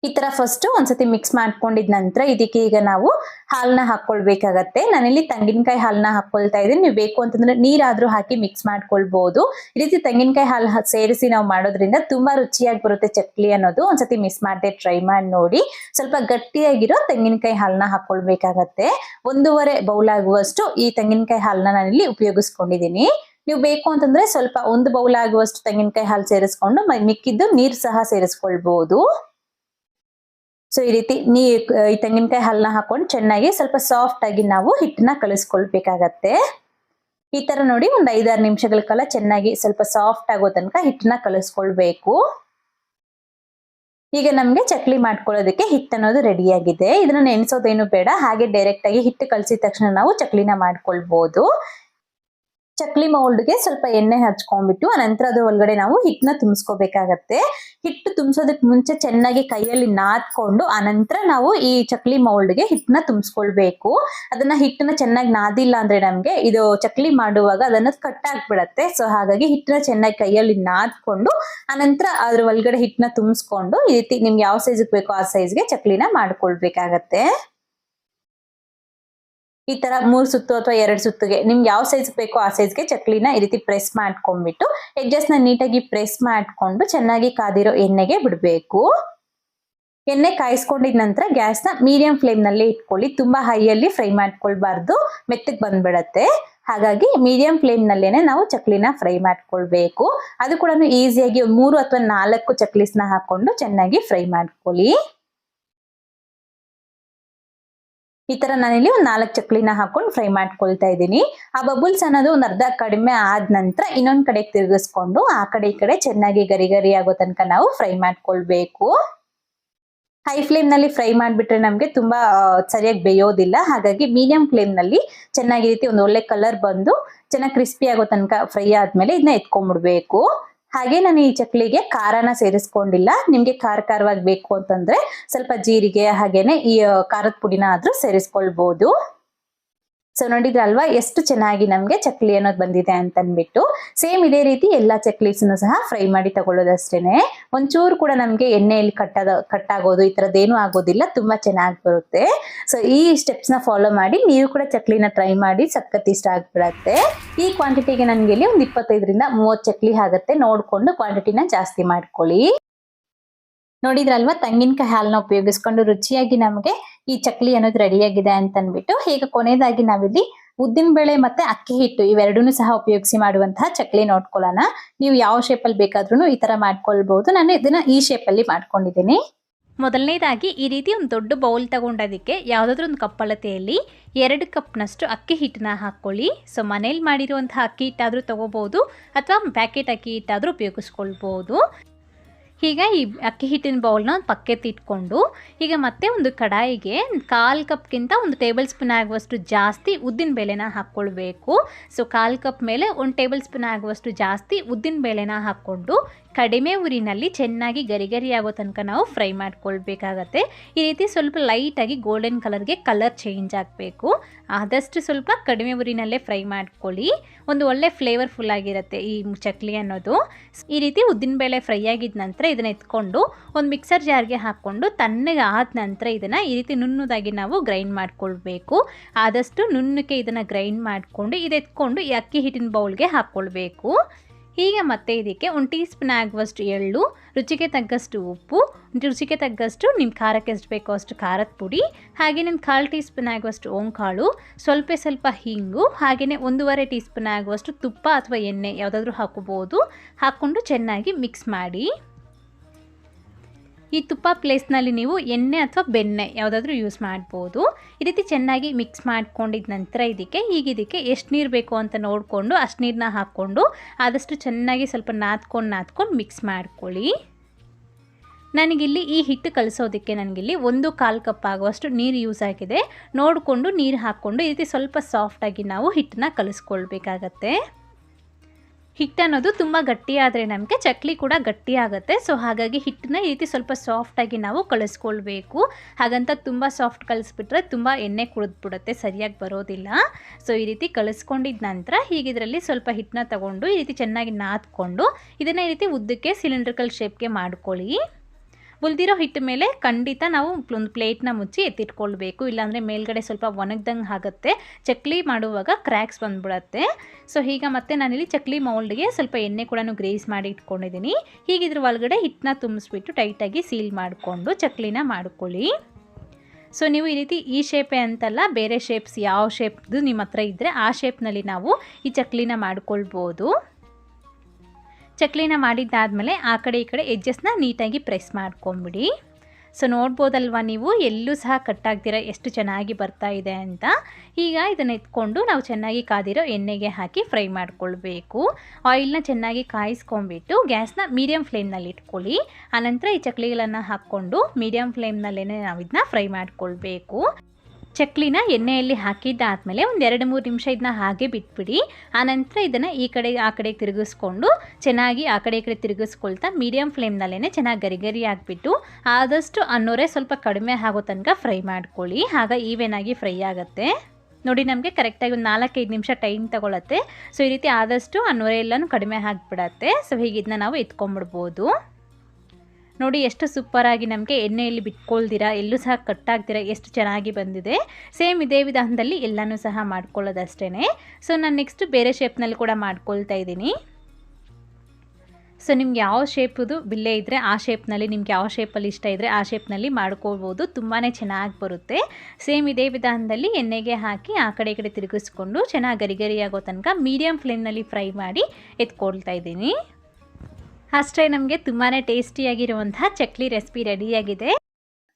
ಈ ತರ ಫಸ್ಟ್ ಒಂದ್ಸತಿ ಮಿಕ್ಸ್ ಮಾಡ್ಕೊಂಡಿದ ನಂತರ ಇದಕ್ಕೆ ಈಗ ನಾವು ಹಾಲನ್ನ ಹಾಕೊಳ್ಬೇಕಾಗತ್ತೆ ನಾನಿಲ್ಲಿ ತೆಂಗಿನಕಾಯಿ ಹಾಲನ್ನ ಹಾಕೊಳ್ತಾ ಇದ್ದೀನಿ. ನೀವು ಬೇಕು ಅಂತಂದ್ರೆ ನೀರಾದ್ರೂ ಹಾಕಿ ಮಿಕ್ಸ್ ಮಾಡ್ಕೊಳ್ಬಹುದು ಈ ರೀತಿ ತೆಂಗಿನಕಾಯಿ ಹಾಲು ಸೇರಿಸಿ ನಾವು ಮಾಡೋದ್ರಿಂದ ತುಂಬಾ ರುಚಿಯಾಗಿ ಬರುತ್ತೆ ಚಕ್ಲಿ ಅನ್ನೋದು. ಒಂದ್ಸತಿ ಮಿಸ್ ಮಾಡದೆ ಟ್ರೈ ಮಾಡಿ ನೋಡಿ. ಸ್ವಲ್ಪ ಗಟ್ಟಿಯಾಗಿರೋ ತೆಂಗಿನಕಾಯಿ ಹಾಲನ್ನ ಹಾಕೊಳ್ಬೇಕಾಗತ್ತೆ ಒಂದೂವರೆ ಬೌಲ್ ಆಗುವಷ್ಟು ಈ ತೆಂಗಿನಕಾಯಿ ಹಾಲನ್ನ ನಾನಿಲ್ಲಿ ಉಪಯೋಗಿಸ್ಕೊಂಡಿದ್ದೀನಿ. ನೀವು ಬೇಕು ಅಂತಂದ್ರೆ ಸ್ವಲ್ಪ ಒಂದು ಬೌಲ್ ಆಗುವಷ್ಟು ತೆಂಗಿನಕಾಯಿ ಹಾಲು ಸೇರಿಸ್ಕೊಂಡು ಮಿಕ್ಕಿದ್ದು ನೀರು ಸಹ ಸೇರಿಸ್ಕೊಳ್ಬಹುದು ಸೊ ಈ ರೀತಿ ನೀ ಈ ತೆಂಗಿನಕಾಯಿ ಹಾಲನ್ನ ಹಾಕೊಂಡು ಚೆನ್ನಾಗಿ ಸ್ವಲ್ಪ ಸಾಫ್ಟ್ ಆಗಿ ನಾವು ಹಿಟ್ಟನ್ನ ಕಲಿಸ್ಕೊಳ್ಬೇಕಾಗತ್ತೆ. ಈ ತರ ನೋಡಿ ಒಂದ್ ಐದಾರು ನಿಮಿಷಗಳ ಕಾಲ ಚೆನ್ನಾಗಿ ಸ್ವಲ್ಪ ಸಾಫ್ಟ್ ಆಗೋ ತನಕ ಹಿಟ್ಟನ್ನ ಕಲಿಸ್ಕೊಳ್ಬೇಕು. ಈಗ ನಮ್ಗೆ ಚಕ್ಲಿ ಮಾಡ್ಕೊಳ್ಳೋದಕ್ಕೆ ಹಿಟ್ಟು ಅನ್ನೋದು ರೆಡಿ ಆಗಿದೆ. ಇದನ್ನ ನೆನೆಸೋದೇನು ಬೇಡ, ಹಾಗೆ ಡೈರೆಕ್ಟ್ ಆಗಿ ಹಿಟ್ಟು ಕಲಸಿದ ತಕ್ಷಣ ನಾವು ಚಕ್ಲಿನ ಮಾಡ್ಕೊಳ್ಬಹುದು ಚಕ್ಲಿ ಮೌಲ್ಡ್ಗೆ ಸ್ವಲ್ಪ ಎಣ್ಣೆ ಹಚ್ಕೊಂಡ್ಬಿಟ್ಟು, ಅನಂತರ ಅದ್ರ ಒಳಗಡೆ ನಾವು ಹಿಟ್ಟನ್ನ ತುಂಬಿಸ್ಕೋಬೇಕಾಗತ್ತೆ. ಹಿಟ್ಟು ತುಂಬಿಸೋದಕ್ಕೆ ಮುಂಚೆ ಚೆನ್ನಾಗಿ ಕೈಯಲ್ಲಿ ನಾದ್ಕೊಂಡು, ಅನಂತರ ನಾವು ಈ ಚಕ್ಲಿ ಮೌಲ್ಡ್ಗೆ ಹಿಟ್ಟನ್ನ ತುಂಬಿಸ್ಕೊಳ್ಬೇಕು. ಅದನ್ನ ಹಿಟ್ಟನ್ನ ಚೆನ್ನಾಗಿ ನಾದಿಲ್ಲ ಅಂದ್ರೆ ನಮ್ಗೆ ಇದು ಚಕ್ಲಿ ಮಾಡುವಾಗ ಅದನ್ನ ಕಟ್ ಆಗ್ಬಿಡತ್ತೆ. ಸೊ ಹಾಗಾಗಿ ಹಿಟ್ಟನ್ನ ಚೆನ್ನಾಗಿ ಕೈಯಲ್ಲಿ ನಾದ್ಕೊಂಡು, ಅನಂತರ ಅದ್ರ ಒಳಗಡೆ ಹಿಟ್ಟನ್ನ ತುಂಬಿಸ್ಕೊಂಡು, ಈ ರೀತಿ ನಿಮ್ಗೆ ಯಾವ ಸೈಜ್ ಬೇಕೋ ಆ ಸೈಜ್ಗೆ ಚಕ್ಲಿನ ಮಾಡ್ಕೊಳ್ಬೇಕಾಗತ್ತೆ. ಈ ತರ ಮೂರು ಸುತ್ತು ಅಥವಾ ಎರಡು ಸುತ್ತಿಗೆ ನಿಮ್ಗೆ ಯಾವ ಸೈಜ್ ಬೇಕೋ ಆ ಸೈಜ್ಗೆ ಚಕ್ಲಿನ ಈ ರೀತಿ ಪ್ರೆಸ್ ಮಾಡ್ಕೊಂಡ್ಬಿಟ್ಟು ಎಡ್ಜಸ್ನ ನೀಟಾಗಿ ಪ್ರೆಸ್ ಮಾಡ್ಕೊಂಡು ಚೆನ್ನಾಗಿ ಕಾದಿರೋ ಎಣ್ಣೆಗೆ ಬಿಡಬೇಕು. ಎಣ್ಣೆ ಕಾಯಿಸ್ಕೊಂಡಿದ ನಂತರ ಗ್ಯಾಸ್ನ ಮೀಡಿಯಂ ಫ್ಲೇಮ್ನಲ್ಲಿ ಇಟ್ಕೊಳ್ಳಿ. ತುಂಬಾ ಹೈ ಅಲ್ಲಿ ಫ್ರೈ ಮಾಡ್ಕೊಳ್ಬಾರ್ದು. ಮೆತ್ತಗೆ ಬಂದ್ಬಿಡತ್ತೆ. ಹಾಗಾಗಿ ಮೀಡಿಯಂ ಫ್ಲೇಮ್ ನಲ್ಲೇನೆ ನಾವು ಚಕ್ಲಿನ ಫ್ರೈ ಮಾಡ್ಕೊಳ್ಬೇಕು. ಅದು ಕೂಡ ಈಸಿಯಾಗಿ ಮೂರು ಅಥವಾ ನಾಲ್ಕು ಚಕ್ಲೀಸ್ನ ಹಾಕೊಂಡು ಚೆನ್ನಾಗಿ ಫ್ರೈ ಮಾಡ್ಕೊಳ್ಳಿ. ಈ ತರ ನಾನಿಲ್ಲಿ ಒಂದ್ ನಾಲ್ಕು ಚಕ್ಲಿನ ಹಾಕೊಂಡು ಫ್ರೈ ಮಾಡ್ಕೊಳ್ತಾ ಇದ್ದೀನಿ. ಆ ಬಬುಲ್ಸ್ ಅನ್ನೋದು ಒಂದ್ ಅರ್ಧ ಕಡಿಮೆ ಆದ ನಂತರ ಇನ್ನೊಂದ್ ಕಡೆ ತಿರುಗಿಸ್ಕೊಂಡು ಆ ಕಡೆ ಈ ಕಡೆ ಚೆನ್ನಾಗಿ ಗರಿ ಗರಿ ಆಗೋ ತನಕ ನಾವು ಫ್ರೈ ಮಾಡ್ಕೊಳ್ಬೇಕು. ಹೈ ಫ್ಲೇಮ್ನಲ್ಲಿ ಫ್ರೈ ಮಾಡ್ಬಿಟ್ರೆ ನಮ್ಗೆ ತುಂಬಾ ಸರಿಯಾಗಿ ಬೇಯೋದಿಲ್ಲ. ಹಾಗಾಗಿ ಮೀಡಿಯಂ ಫ್ಲೇಮ್ನಲ್ಲಿ ಚೆನ್ನಾಗಿ ರೀತಿ ಒಂದು ಒಳ್ಳೆ ಕಲರ್ ಬಂದು ಚೆನ್ನಾಗಿ ಕ್ರಿಸ್ಪಿ ಆಗೋ ತನಕ ಫ್ರೈ ಆದ್ಮೇಲೆ ಇದನ್ನ ಎತ್ಕೊಂಡ್ಬಿಡ್ಬೇಕು. ಹಾಗೆ ನಾನು ಈ ಚಕ್ಲಿಗೆ ಖಾರನ ಸೇರಿಸ್ಕೊಂಡಿಲ್ಲ. ನಿಮ್ಗೆ ಖಾರ ಖಾರವಾಗಿ ಬೇಕು ಅಂತಂದ್ರೆ ಸ್ವಲ್ಪ ಜೀರಿಗೆ ಹಾಗೇನೆ ಈ ಖಾರದ ಪುಡಿನ ಆದ್ರೂ ಸೇರಿಸ್ಕೊಳ್ಬಹುದು ಸೊ ನೋಡಿದ್ರಲ್ವಾ ಎಷ್ಟು ಚೆನ್ನಾಗಿ ನಮಗೆ ಚಕ್ಲಿ ಅನ್ನೋದು ಬಂದಿದೆ ಅಂತ ಸೇಮ್ ಇದೇ ರೀತಿ ಎಲ್ಲ ಚಕ್ಲೀಸ್ನು ಸಹ ಫ್ರೈ ಮಾಡಿ ತಗೊಳ್ಳೋದಷ್ಟೇನೆ. ಒಂಚೂರು ಕೂಡ ನಮಗೆ ಎಣ್ಣೆಯಲ್ಲಿ ಕಟ್ಟದ, ಕಟ್ಟಾಗೋದು, ಈ ಥರದ್ದೇನು ಆಗೋದಿಲ್ಲ. ತುಂಬಾ ಚೆನ್ನಾಗಿ ಬರುತ್ತೆ. ಸೊ ಈ ಸ್ಟೆಪ್ಸ್ನ ಫಾಲೋ ಮಾಡಿ ನೀವು ಕೂಡ ಚಕ್ಲಿನ ಟ್ರೈ ಮಾಡಿ ಸಖತ್ ಇಷ್ಟ ಆಗ್ಬಿಡತ್ತೆ. ಈ ಕ್ವಾಂಟಿಟಿಗೆ ನನಗೆ ಇಲ್ಲಿ ಒಂದು ಇಪ್ಪತ್ತೈದರಿಂದ ಮೂವತ್ತು ಚಕ್ಲಿ ಆಗುತ್ತೆ. ನೋಡ್ಕೊಂಡು ಕ್ವಾಂಟಿಟಿನ ಜಾಸ್ತಿ ಮಾಡ್ಕೊಳ್ಳಿ. ನೋಡಿದ್ರಲ್ವಾ ತೆಂಗಿನಕಾಯಿ ಹಾಲನ್ನ ಉಪಯೋಗಿಸ್ಕೊಂಡು ರುಚಿಯಾಗಿ ನಮಗೆ ಈ ಚಕ್ಲಿ ಅನ್ನೋದು ರೆಡಿಯಾಗಿದೆ ಅಂತ ಅಂದ್ಬಿಟ್ಟು ಈಗ ಕೊನೆಯದಾಗಿ ನಾವಿಲ್ಲಿ ಉದ್ದಿನ ಬೇಳೆ ಮತ್ತೆ ಅಕ್ಕಿ ಹಿಟ್ಟು ಇವೆರಡನ್ನೂ ಸಹ ಉಪಯೋಗಿಸಿ ಮಾಡುವಂತಹ ಚಕ್ಲಿ ನೋಡ್ಕೊಳ್ಳೋಣ. ನೀವು ಯಾವ ಶೇಪಲ್ಲಿ ಬೇಕಾದ್ರೂ ಈ ತರ ಮಾಡ್ಕೊಳ್ಬಹುದು ನಾನು ಇದನ್ನ ಈ ಶೇಪಲ್ಲಿ ಮಾಡ್ಕೊಂಡಿದ್ದೀನಿ. ಮೊದಲನೇದಾಗಿ ಈ ರೀತಿ ಒಂದು ದೊಡ್ಡ ಬೌಲ್ ತಗೊಂಡೋದಕ್ಕೆ ಯಾವುದಾದ್ರೂ ಒಂದು ಕಪ್ಪಳತೆಯಲ್ಲಿ ಎರಡು ಕಪ್ನಷ್ಟು ಅಕ್ಕಿ ಹಿಟ್ಟನ್ನ ಹಾಕ್ಕೊಳ್ಳಿ. ಸೊ ಮನೇಲಿ ಮಾಡಿರುವಂತಹ ಅಕ್ಕಿ ಹಿಟ್ಟಾದರೂ ತಗೋಬಹುದು ಅಥವಾ ಪ್ಯಾಕೆಟ್ ಅಕ್ಕಿ ಹಿಟ್ಟಾದರೂ ಉಪಯೋಗಿಸ್ಕೊಳ್ಬೋದು. ಈಗ ಈ ಅಕ್ಕಿ ಹಿಟ್ಟಿನ ಬೌಲ್ನ ಒಂದು ಪಕ್ಕಕ್ಕೆ ಇಟ್ಕೊಂಡು ಈಗ ಮತ್ತೆ ಒಂದು ಕಡಾಯಿಗೆ ಕಾಲು ಕಪ್ಗಿಂತ ಒಂದು ಟೇಬಲ್ ಸ್ಪೂನ್ ಆಗುವಷ್ಟು ಜಾಸ್ತಿ ಉದ್ದಿನ ಬೇಳೆನ ಹಾಕ್ಕೊಳ್ಬೇಕು. ಸೊ ಕಾಲು ಕಪ್ ಮೇಲೆ ಒಂದು ಟೇಬಲ್ ಸ್ಪೂನ್ ಆಗುವಷ್ಟು ಜಾಸ್ತಿ ಉದ್ದಿನ ಬೇಳೆನ ಹಾಕ್ಕೊಂಡು ಕಡಿಮೆ ಉರಿನಲ್ಲಿ ಚೆನ್ನಾಗಿ ಗರಿ ಗರಿ ಆಗೋ ತನಕ ನಾವು ಫ್ರೈ ಮಾಡ್ಕೊಳ್ಬೇಕಾಗತ್ತೆ. ಈ ರೀತಿ ಸ್ವಲ್ಪ ಲೈಟಾಗಿ ಗೋಲ್ಡನ್ ಕಲರ್ಗೆ ಕಲರ್ ಚೇಂಜ್ ಆಗಬೇಕು. ಆದಷ್ಟು ಸ್ವಲ್ಪ ಕಡಿಮೆ ಉರಿನಲ್ಲೇ ಫ್ರೈ ಮಾಡ್ಕೊಳ್ಳಿ. ಒಂದು ಒಳ್ಳೆ ಫ್ಲೇವರ್ಫುಲ್ ಆಗಿರುತ್ತೆ ಈ ಚಕ್ಲಿ ಅನ್ನೋದು. ಈ ರೀತಿ ಉದ್ದಿನಬೇಳೆ ಫ್ರೈ ಆಗಿದ ನಂತರ ಇದನ್ನ ಎತ್ಕೊಂಡು ಒಂದು ಮಿಕ್ಸರ್ ಜಾರ್ಗೆ ಹಾಕ್ಕೊಂಡು ತಣ್ಣಗೆ ಆದ ನಂತರ ಇದನ್ನು ಈ ರೀತಿ ನುಣ್ಣದಾಗಿ ನಾವು ಗ್ರೈಂಡ್ ಮಾಡ್ಕೊಳ್ಬೇಕು. ಆದಷ್ಟು ನುಣ್ಣಕ್ಕೆ ಇದನ್ನು ಗ್ರೈಂಡ್ ಮಾಡಿಕೊಂಡು ಇದೆತ್ಕೊಂಡು ಈ ಅಕ್ಕಿ ಹಿಟ್ಟಿನ ಬೌಲ್ಗೆ ಹಾಕ್ಕೊಳ್ಬೇಕು. ಈಗ ಮತ್ತೆ ಇದಕ್ಕೆ ಒಂದು ಟೀ ಸ್ಪೂನ್ ಆಗುವಷ್ಟು ಎಳ್ಳು, ರುಚಿಗೆ ತಗ್ಗಷ್ಟು ಉಪ್ಪು ರುಚಿಗೆ ತಗ್ಗಷ್ಟು ನಿಮ್ಮ ಖಾರಕ್ಕೆ ಎಷ್ಟು ಬೇಕೋ ಅಷ್ಟು ಖಾರದ ಪುಡಿ, ಹಾಗೆ ನಿಮ್ಮ ಕಾಲು ಟೀ ಸ್ಪೂನ್ ಆಗುವಷ್ಟು ಓಂಕಾಳು, ಸ್ವಲ್ಪ ಸ್ವಲ್ಪ ಹಿಂಗು, ಹಾಗೆಯೇ ಒಂದೂವರೆ ಟೀ ಸ್ಪೂನ್ ಆಗುವಷ್ಟು ತುಪ್ಪ ಅಥವಾ ಎಣ್ಣೆ ಯಾವುದಾದ್ರೂ ಹಾಕೋಬೋದು ಹಾಕ್ಕೊಂಡು ಚೆನ್ನಾಗಿ ಮಿಕ್ಸ್ ಮಾಡಿ. ಈ ತುಪ್ಪ ಪ್ಲೇಸ್ನಲ್ಲಿ ನೀವು ಎಣ್ಣೆ ಅಥವಾ ಬೆಣ್ಣೆ ಯಾವುದಾದ್ರೂ ಯೂಸ್ ಮಾಡ್ಬೋದು. ಈ ರೀತಿ ಚೆನ್ನಾಗಿ ಮಿಕ್ಸ್ ಮಾಡ್ಕೊಂಡಿದ್ದ ನಂತರ ಇದಕ್ಕೆ ಈಗ ಇದಕ್ಕೆ ಎಷ್ಟು ನೀರು ಬೇಕು ಅಂತ ನೋಡಿಕೊಂಡು ಅಷ್ಟು ನೀರನ್ನ ಹಾಕ್ಕೊಂಡು ಆದಷ್ಟು ಚೆನ್ನಾಗಿ ಸ್ವಲ್ಪ ನಾದ್ಕೊಂಡು ನಾದ್ಕೊಂಡು ಮಿಕ್ಸ್ ಮಾಡ್ಕೊಳ್ಳಿ. ನನಗಿಲ್ಲಿ ಈ ಹಿಟ್ಟು ಕಲಿಸೋದಕ್ಕೆ ನನಗಿಲ್ಲಿ ಒಂದು ಕಾಲು ಕಪ್ ಆಗುವಷ್ಟು ನೀರು ಯೂಸ್ ಆಗಿದೆ. ನೋಡಿಕೊಂಡು ನೀರು ಹಾಕ್ಕೊಂಡು ಈ ರೀತಿ ಸ್ವಲ್ಪ ಸಾಫ್ಟಾಗಿ ನಾವು ಹಿಟ್ಟನ್ನ ಕಲಿಸ್ಕೊಳ್ಬೇಕಾಗತ್ತೆ. ಹಿಟ್ಟು ಅನ್ನೋದು ತುಂಬ ಗಟ್ಟಿಯಾದರೆ ನಮಗೆ ಚಕ್ಲಿ ಕೂಡ ಗಟ್ಟಿ ಆಗುತ್ತೆ ಸೊ ಹಾಗಾಗಿ ಹಿಟ್ಟನ್ನ ಈ ರೀತಿ ಸ್ವಲ್ಪ ಸಾಫ್ಟಾಗಿ ನಾವು ಕಳಿಸ್ಕೊಳ್ಬೇಕು. ಹಾಗಂತ ತುಂಬ ಸಾಫ್ಟ್ ಕಲಿಸ್ಬಿಟ್ರೆ ತುಂಬ ಎಣ್ಣೆ ಕುಡಿದ್ಬಿಡುತ್ತೆ, ಸರಿಯಾಗಿ ಬರೋದಿಲ್ಲ. ಸೊ ಈ ರೀತಿ ಕಳಿಸ್ಕೊಂಡಿದ್ದ ನಂತರ ಹೀಗಿದ್ರಲ್ಲಿ ಸ್ವಲ್ಪ ಹಿಟ್ಟನ್ನ ತಗೊಂಡು ಈ ರೀತಿ ಚೆನ್ನಾಗಿ ನಾದ್ಕೊಂಡು ಇದನ್ನು ಈ ರೀತಿ ಉದ್ದಕ್ಕೆ ಸಿಲಿಂಡ್ರಿಕಲ್ ಶೇಪ್ಗೆ ಮಾಡ್ಕೊಳ್ಳಿ. ಉಳಿದಿರೋ ಹಿಟ್ಟು ಮೇಲೆ ಖಂಡಿತ ನಾವು ಒಂದು ಪ್ಲೇಟ್ನ ಮುಚ್ಚಿ ಎತ್ತಿಟ್ಕೊಳ್ಬೇಕು. ಇಲ್ಲಾಂದರೆ ಮೇಲ್ಗಡೆ ಸ್ವಲ್ಪ ಒಣಗ್ದಂಗೆ ಆಗುತ್ತೆ. ಚಕ್ಲಿ ಮಾಡುವಾಗ ಕ್ರ್ಯಾಕ್ಸ್ ಬಂದ್ಬಿಡತ್ತೆ. ಸೊ, ಈಗ ಮತ್ತೆ ನಾನಿಲ್ಲಿ ಚಕ್ಲಿ ಮೌಲ್ಡ್ಗೆ ಸ್ವಲ್ಪ ಎಣ್ಣೆ ಕೂಡ ಗ್ರೇಸ್ ಮಾಡಿ ಇಟ್ಕೊಂಡಿದ್ದೀನಿ. ಹೀಗಿದ್ರ ಒಳಗಡೆ ಹಿಟ್ಟನ್ನ ತುಂಬಿಸ್ಬಿಟ್ಟು ಟೈಟಾಗಿ ಸೀಲ್ ಮಾಡಿಕೊಂಡು ಚಕ್ಲಿನ ಮಾಡ್ಕೊಳ್ಳಿ. ಸೊ, ನೀವು ಈ ರೀತಿ ಈ ಶೇಪೇ ಅಂತಲ್ಲ, ಬೇರೆ ಶೇಪ್ಸ್ ಯಾವ ಶೇಪ್ದು ನಿಮ್ಮ ಹತ್ರ ಇದ್ದರೆ ಆ ಶೇಪ್ನಲ್ಲಿ ನಾವು ಈ ಚಕ್ಲಿನ ಮಾಡ್ಕೊಳ್ಬೋದು. ಚಕ್ಲಿನ ಮಾಡಿದ್ದಾದಮೇಲೆ ಆ ಕಡೆ ಈ ಕಡೆ ಎಜ್ಜಸ್ನ ನೀಟಾಗಿ ಪ್ರೆಸ್ ಮಾಡ್ಕೊಂಬಿಡಿ. ಸೊ ನೋಡ್ಬೋದಲ್ವ ನೀವು? ಎಲ್ಲೂ ಸಹ ಕಟ್ಟಾಗ್ದಿರ ಎಷ್ಟು ಚೆನ್ನಾಗಿ ಬರ್ತಾ ಇದೆ ಅಂತ. ಈಗ ಇದನ್ನು ಎತ್ಕೊಂಡು ನಾವು ಚೆನ್ನಾಗಿ ಕಾದಿರೋ ಎಣ್ಣೆಗೆ ಹಾಕಿ ಫ್ರೈ ಮಾಡ್ಕೊಳ್ಬೇಕು. ಆಯಿಲ್ನ ಚೆನ್ನಾಗಿ ಕಾಯಿಸ್ಕೊಂಬಿಟ್ಟು ಗ್ಯಾಸ್ನ ಮೀಡಿಯಮ್ ಫ್ಲೇಮ್ನಲ್ಲಿ ಇಟ್ಕೊಳ್ಳಿ. ಆನಂತರ ಈ ಚಕ್ಲಿಗಳನ್ನು ಹಾಕ್ಕೊಂಡು ಮೀಡಿಯಮ್ ಫ್ಲೇಮ್ನಲ್ಲೇ ನಾವು ಇದನ್ನ ಫ್ರೈ ಮಾಡ್ಕೊಳ್ಬೇಕು. ಚಕ್ಲಿನ ಎಣ್ಣೆಯಲ್ಲಿ ಹಾಕಿದ್ದಾದಮೇಲೆ ಒಂದು ಎರಡು ಮೂರು ನಿಮಿಷ ಇದನ್ನ ಹಾಗೆ ಬಿಟ್ಬಿಡಿ. ಆನಂತರ ಇದನ್ನು ಈ ಕಡೆ, ಆ ಕಡೆ ತಿರುಗಿಸ್ಕೊಂಡು ಚೆನ್ನಾಗಿ ಆ ಕಡೆ ಈ ಕಡೆ ತಿರುಗಿಸ್ಕೊಳ್ತಾ ಮೀಡಿಯಮ್ ಫ್ಲೇಮ್ನಲ್ಲೇ ಚೆನ್ನಾಗಿ ಗರಿಗರಿ ಗರಿ ಆಗಿಬಿಟ್ಟು ಆದಷ್ಟು ಅನ್ನೋರೆ ಸ್ವಲ್ಪ ಕಡಿಮೆ ಆಗೋ ತನಕ ಫ್ರೈ ಮಾಡ್ಕೊಳ್ಳಿ. ಆಗ ಈವೆನಾಗಿ ಫ್ರೈ ಆಗುತ್ತೆ. ನೋಡಿ ನಮಗೆ ಕರೆಕ್ಟಾಗಿ ಒಂದು ನಾಲ್ಕೈದು ನಿಮಿಷ ಟೈಮ್ ತಗೊಳತ್ತೆ. ಸೊ ಈ ರೀತಿ ಆದಷ್ಟು ಅನ್ನೋರೆ ಎಲ್ಲನೂ ಕಡಿಮೆ ಆಗಿಬಿಡತ್ತೆ. ಸೊ ಹೀಗೆ ಇದನ್ನ ನಾವು ಎತ್ಕೊಂಡ್ಬಿಡ್ಬೋದು. ನೋಡಿ ಎಷ್ಟು ಸೂಪರಾಗಿ ನಮಗೆ ಎಣ್ಣೆಯಲ್ಲಿ ಬಿಟ್ಕೊಳ್ದಿರ, ಎಲ್ಲೂ ಸಹ ಕಟ್ಟಾಗ್ದಿರ, ಎಷ್ಟು ಚೆನ್ನಾಗಿ ಬಂದಿದೆ. ಸೇಮ್ ಇದೇ ವಿಧಾನದಲ್ಲಿ ಎಲ್ಲನೂ ಸಹ ಮಾಡ್ಕೊಳ್ಳೋದಷ್ಟೇ ಸೊ ನಾನು ನೆಕ್ಸ್ಟ್ ಬೇರೆ ಶೇಪ್ನಲ್ಲಿ ಕೂಡ ಮಾಡ್ಕೊಳ್ತಾ ಇದ್ದೀನಿ. ಸೊ ನಿಮ್ಗೆ ಯಾವ ಶೇಪದು ಬಿಲ್ಲೆ ಇದ್ದರೆ ಆ ಶೇಪ್ನಲ್ಲಿ ನಿಮ್ಗೆ ಯಾವ ಶೇಪಲ್ಲಿ ಇಷ್ಟ ಇದ್ದರೆ ಆ ಶೇಪ್ನಲ್ಲಿ ಮಾಡ್ಕೊಳ್ಬೋದು. ತುಂಬಾ ಚೆನ್ನಾಗಿ ಬರುತ್ತೆ. ಸೇಮ್ ಇದೇ ವಿಧಾನದಲ್ಲಿ ಎಣ್ಣೆಗೆ ಹಾಕಿ ಆ ಕಡೆ ಕಡೆ ತಿರುಗಿಸ್ಕೊಂಡು ಚೆನ್ನಾಗಿ ಗರಿಗರಿಯಾಗೋ ತನಕ ಮೀಡಿಯಮ್ ಫ್ಲೇಮ್ನಲ್ಲಿ ಫ್ರೈ ಮಾಡಿ ಎತ್ಕೊಳ್ತಾ ಇದ್ದೀನಿ. ಅಷ್ಟೇ ನಮಗೆ ತುಂಬಾ ಟೇಸ್ಟಿಯಾಗಿರುವಂತಹ ಚಕ್ಲಿ ರೆಸಿಪಿ ರೆಡಿಯಾಗಿದೆ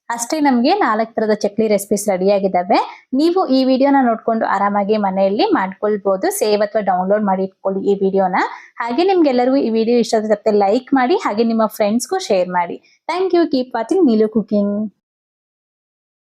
ಅಷ್ಟೇ ನಮಗೆ ನಾಲ್ಕು ಥರದ ಚಕ್ಲಿ ರೆಸಿಪೀಸ್ ರೆಡಿ ಆಗಿದ್ದಾವೆ. ನೀವು ಈ ವಿಡಿಯೋನ ನೋಡ್ಕೊಂಡು ಆರಾಮಾಗಿ ಮನೆಯಲ್ಲಿ ಮಾಡ್ಕೊಳ್ಬಹುದು ಸೇವ್ ಅಥವಾ ಡೌನ್ಲೋಡ್ ಮಾಡಿ ಇಟ್ಕೊಳ್ಳಿ ಈ ವಿಡಿಯೋನ. ಹಾಗೆ ನಿಮ್ಗೆಲ್ಲರಿಗೂ ಈ ವಿಡಿಯೋ ಇಷ್ಟ ಲೈಕ್ ಮಾಡಿ, ಹಾಗೆ ನಿಮ್ಮ ಫ್ರೆಂಡ್ಸ್ಗೂ ಶೇರ್ ಮಾಡಿ. Thank you keep watching Neelu cooking